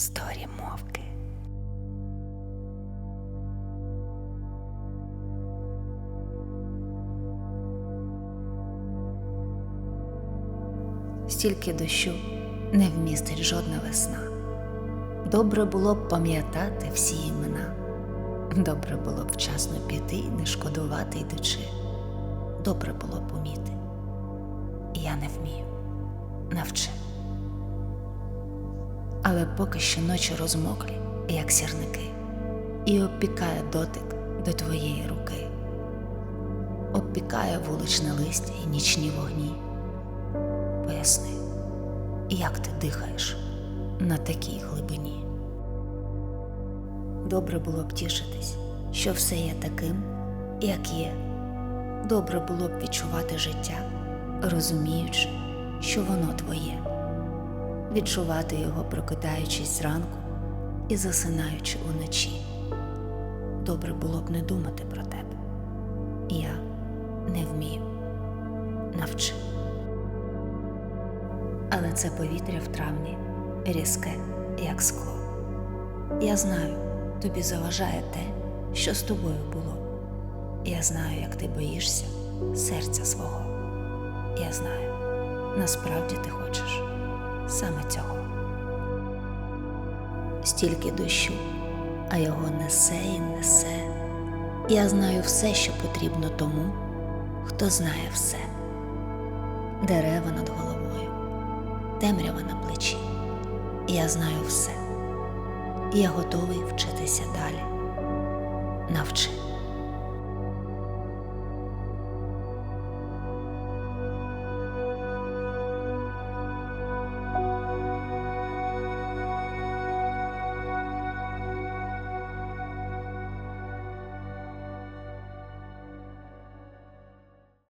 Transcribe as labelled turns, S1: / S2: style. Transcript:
S1: Сторі мовки. Стільки дощу не вмістить жодна весна. Добре було б пам'ятати всі імена. Добре було б вчасно піти і не шкодувати йдучи. Добре було б уміти. Я не вмію. Навчи. Але поки що ночі розмоклі, як сірники, і обпікає дотик до твоєї руки, обпікає вуличне листя і нічні вогні. Поясни, як ти дихаєш на такій глибині? Добре було б тішитись, що все є таким, як є. Добре було б відчувати життя, розуміючи, що воно твоє, відчувати його, прокидаючись зранку і засинаючи уночі. Добре було б не думати про тебе. Я не вмію. Навчи. Але це повітря в травні різке, як скло. Я знаю, тобі заважає те, що з тобою було. Я знаю, як ти боїшся серця свого. Я знаю, насправді ти хочеш саме цього. Стільки дощу, а його несе і несе. Я знаю все, що потрібно тому, хто знає все. Дерева над головою, темрява на плечі. Я знаю все. Я готовий вчитися далі. Навчи.